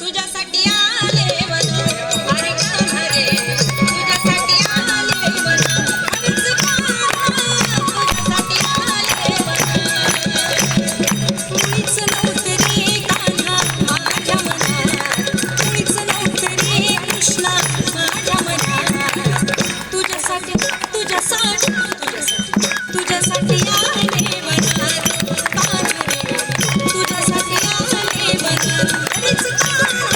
तुझ्यासाठी. Let's go!